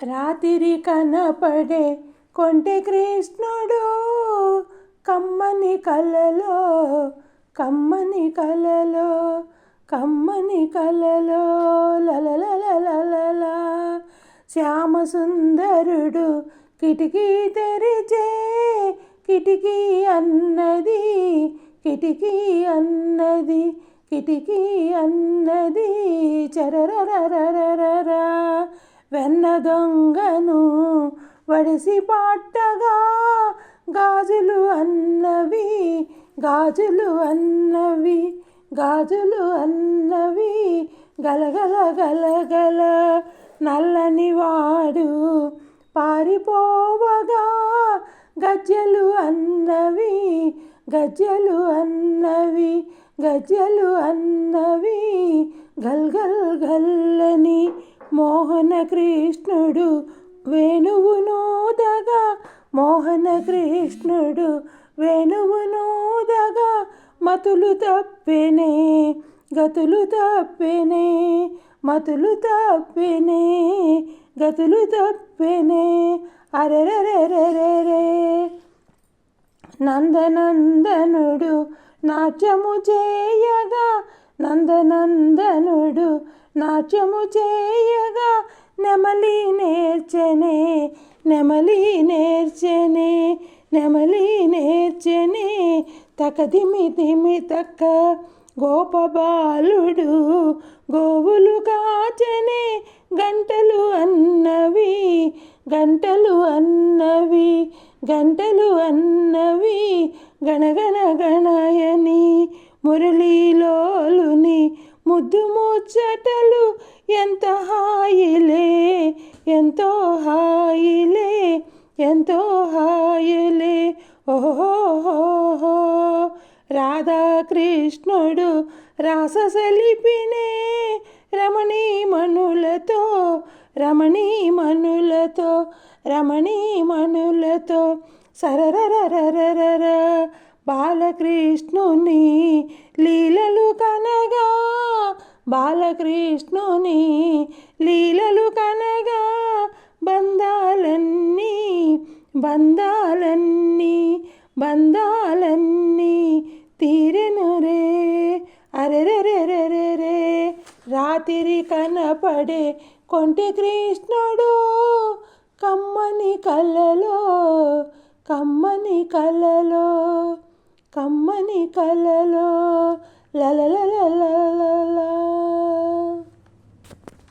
రాతిరి కనపడే కొంటె కృష్ణుడు కమ్మని కలలో కమ్మని కలలో కమ్మని కలలో లలలలలల శ్యామ సుందరుడు కిటికీ తెరిచే కిటికీ అన్నది కిటికీ అన్నది కిటికీ అన్నది చరరరరరరా. వెన్న దొంగను వడిసి పాటగా గాజులు అన్నవి గాజులు అన్నవి గాజులు అన్నవి గలగల గలగల నల్లని వాడు పారిపోవగా గజ్జలు అన్నవి గజ్జలు అన్నవి గజ్జలు అన్నవి గల్గల్ గల్లని మోహన కృష్ణుడు వేణువు నోదగా మోహన కృష్ణుడు వేణువు నోదగా మతులు తప్పెనే గతులు తప్పెనే మతులు తప్పెనే గతులు తప్పెనే అరెరెరెరెరే నందనందనుడు నాట్యము చేయగా నందనందనుడు నాట్యము చేయగా నెమలి నేర్చనే నెమలి నేర్చనే నెమలి నేర్చనే. తకదిమి తిమి తక్క గోపబాలుడు గోవులు కాచనే గంటలు అన్నవి గంటలు అన్నవి గంటలు అన్నవి గణగణ గణయని మురళీలోలుని ముద్దు ముచ్చటలు ఎంత హాయిలే ఎంతో హాయిలే ఎంతో హాయిలే. ఓహో రాధాకృష్ణుడు రాససలిపినే రమణీ మనులతో రమణీ మనులతో రమణీ మనులతో సరరరరరర బాలకృష్ణుని లీలలు కనగా బాలకృష్ణుని లీలలు కనగా బంధాలన్నీ బంధాలన్నీ బంధాలన్నీ తీరెను రే. అరెరెరెరెరే రాత్రి కనపడే కొంటి కృష్ణుడు కమ్మని కలలో కమ్మని కలలో కమ్మని కలలో. లలలలలలా